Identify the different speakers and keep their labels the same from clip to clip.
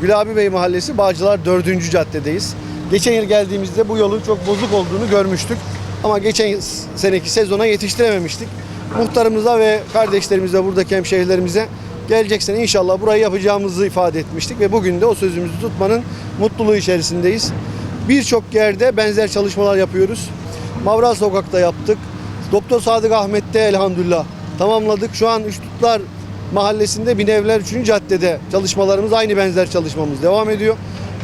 Speaker 1: Gülabi Bey Mahallesi Bağcılar 4. caddedeyiz. Geçen yıl geldiğimizde bu yolun çok bozuk olduğunu görmüştük. Ama geçen seneki sezona yetiştirememiştik. Muhtarımıza ve kardeşlerimize, buradaki hemşehrilerimize gelecek sene inşallah burayı yapacağımızı ifade etmiştik. Ve bugün de o sözümüzü tutmanın mutluluğu içerisindeyiz. Birçok yerde benzer çalışmalar yapıyoruz. Mavra Sokak'ta yaptık. Doktor Sadık Ahmet'te elhamdülillah tamamladık. Şu an Üçtutlar Mahallesi'nde Binevler 3. Caddede çalışmalarımız aynı benzer çalışmamız devam ediyor.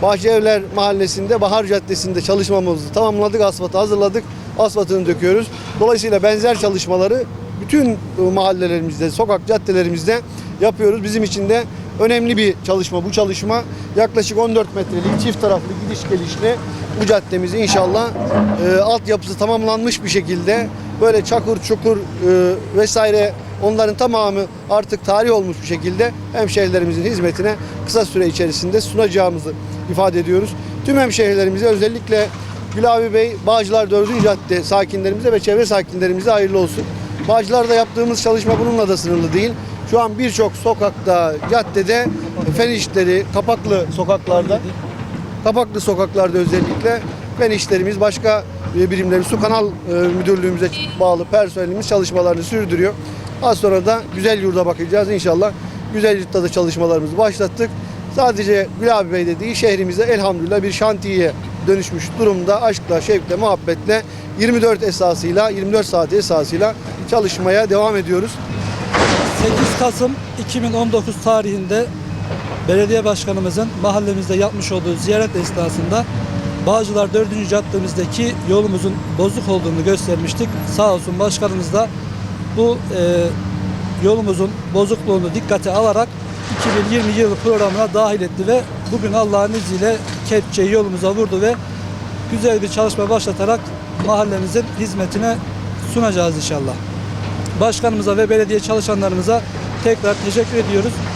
Speaker 1: Bahçeevler Mahallesi'nde Bahar Caddesi'nde çalışmamızı tamamladık. Asfaltı hazırladık. Asfaltını döküyoruz. Dolayısıyla benzer çalışmaları bütün mahallelerimizde, sokak caddelerimizde yapıyoruz. Bizim için de önemli bir çalışma bu çalışma. Yaklaşık 14 metrelik çift taraflı gidiş gelişli bu caddemizi inşallah e, altyapısı tamamlanmış bir şekilde böyle çakır çukur e, vesaire onların tamamı artık tarih olmuş bir şekilde hemşehrilerimizin hizmetine kısa süre içerisinde sunacağımızı ifade ediyoruz. Tüm hemşehrilerimize özellikle Gülabi Bey, Bağcılar 4. Cadde sakinlerimize ve çevre sakinlerimize hayırlı olsun. Bağcılar'da yaptığımız çalışma bununla da sınırlı değil. Şu an birçok sokakta, caddede fen işleri, kapaklı sokaklarda Kapaklı sokaklarda özellikle fen işlerimiz, başka e, birimlerimiz, su kanal e, müdürlüğümüze bağlı personelimiz çalışmalarını sürdürüyor. Az sonra da Güzel Yurt'a bakacağız inşallah. Güzel Yurt'ta da çalışmalarımızı başlattık. Sadece Gülabi Bey'de değil şehrimize elhamdülillah bir şantiyeye dönüşmüş durumda. Aşkla, şevkle, muhabbetle 24 esasıyla, 24 saat esasıyla çalışmaya devam ediyoruz.
Speaker 2: 8 Kasım 2019 tarihinde belediye başkanımızın mahallemizde yapmış olduğu ziyaret esnasında Bağcılar 4. caddemizdeki yolumuzun bozuk olduğunu göstermiştik. Sağ olsun başkanımız da bu e, yolumuzun bozukluğunu dikkate alarak 2020 yılı programına dahil etti ve bugün Allah'ın izniyle kepçeyi yolumuza vurdu ve güzel bir çalışma başlatarak mahallemizin hizmetine sunacağız inşallah. Başkanımıza ve belediye çalışanlarımıza tekrar teşekkür ediyoruz.